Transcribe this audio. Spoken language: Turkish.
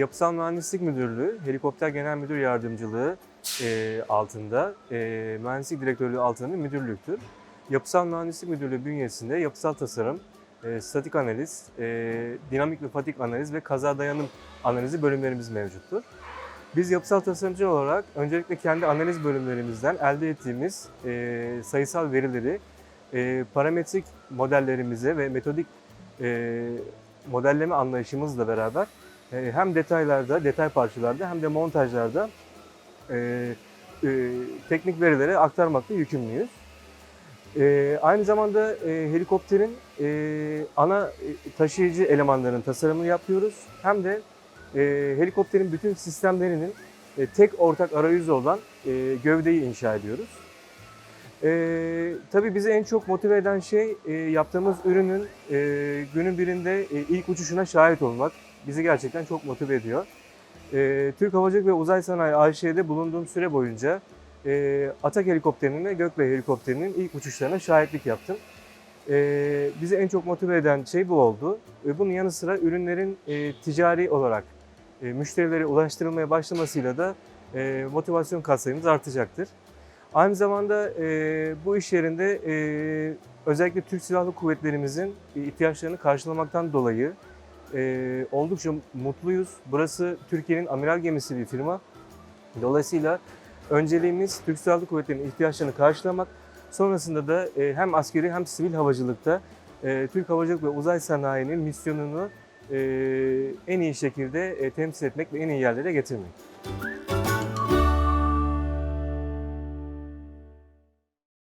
Yapısal Mühendislik Müdürlüğü, Helikopter Genel Müdür Yardımcılığı e, altında, e, Mühendislik Direktörlüğü altında müdürlüktür. Yapısal Mühendislik Müdürlüğü bünyesinde yapısal tasarım, e, statik analiz, e, dinamik ve patik analiz ve kaza dayanım analizi bölümlerimiz mevcuttur. Biz yapısal tasarımcı olarak öncelikle kendi analiz bölümlerimizden elde ettiğimiz e, sayısal verileri e, parametrik modellerimize ve metodik e, modelleme anlayışımızla beraber hem detaylarda, detay parçalarda hem de montajlarda e, e, teknik verilere aktarmakta yükümlüyüz. E, aynı zamanda e, helikopterin e, ana e, taşıyıcı elemanların tasarımını yapıyoruz. Hem de e, helikopterin bütün sistemlerinin e, tek ortak arayüzü olan e, gövdeyi inşa ediyoruz. E, tabii bizi en çok motive eden şey e, yaptığımız ürünün e, günün birinde e, ilk uçuşuna şahit olmak. Bizi gerçekten çok motive ediyor. E, Türk Havacılık ve Uzay Sanayi AŞ'de bulunduğum süre boyunca e, Atak helikopterinin ve Gökbey helikopterinin ilk uçuşlarına şahitlik yaptım. E, bizi en çok motive eden şey bu oldu. E, bunun yanı sıra ürünlerin e, ticari olarak e, müşterilere ulaştırılmaya başlamasıyla da e, motivasyon katsayımız artacaktır. Aynı zamanda e, bu iş yerinde e, özellikle Türk Silahlı Kuvvetlerimizin ihtiyaçlarını karşılamaktan dolayı e, oldukça mutluyuz. Burası Türkiye'nin amiral gemisi bir firma. Dolayısıyla önceliğimiz Türk Silahlı Kuvvetleri'nin ihtiyaçlarını karşılamak. Sonrasında da e, hem askeri hem sivil havacılıkta e, Türk Havacılık ve Uzay Sanayi'nin misyonunu e, en iyi şekilde e, temsil etmek ve en iyi yerlere getirmek.